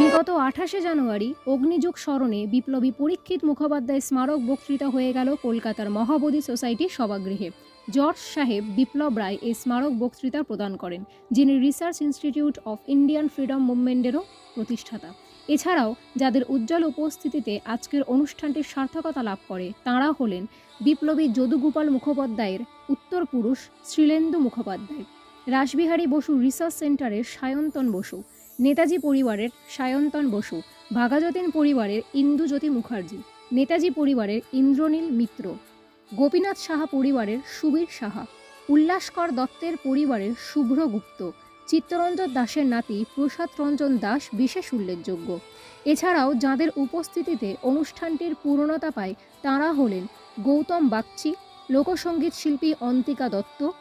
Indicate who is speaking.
Speaker 1: গত আঠাশে জানুয়ারি অগ্নিযুগ স্মরণে বিপ্লবী পরীক্ষিত মুখোপাধ্যায় স্মারক বক্তৃতা হয়ে গেল কলকাতার মহাবোধি সোসাইটির সভাগৃহে। জর্জ সাহেব বিপ্লব রায় এই স্মারক বক্তৃতা প্রদান করেন, যিনি research institute of Indian freedom মুভমেন্টেরও প্রতিষ্ঠাতা। এছাড়াও, যাদের উজ্জ্বল উপস্থিতিতে আজকের অনুষ্ঠানটির সার্থকতা লাভ করে, তাঁরা হলেন বিপ্লবী যদুগোপাল মুখোপাধ্যায়ের উত্তর পুরুষ শ্রীলেন্দু মুখোপাধ্যায়। রাসবিহারী বসু রিসার্চ সেন্টারের সায়ন্তন বসু, নেতাজি পরিবারের সায়ন্তন বসু, ভাগাযতীন পরিবারের ইন্দুজ্যোতি মুখার্জি, নেতাজি পরিবারের ইন্দ্রনীল মিত্র, গোপীনাথ সাহা পরিবারের সুবীর সাহা, উল্লাসকর দত্তের পরিবারের শুভ্র গুপ্ত, চিত্তরঞ্জন দাসের নাতি প্রসাদ রঞ্জন দাস বিশেষ উল্লেখযোগ্য। এছাড়াও যাদের উপস্থিতিতে অনুষ্ঠানটির পূর্ণতা পায় তাঁরা হলেন গৌতম বাগচি লোকসঙ্গীত শিল্পী অন্তিকা দত্ত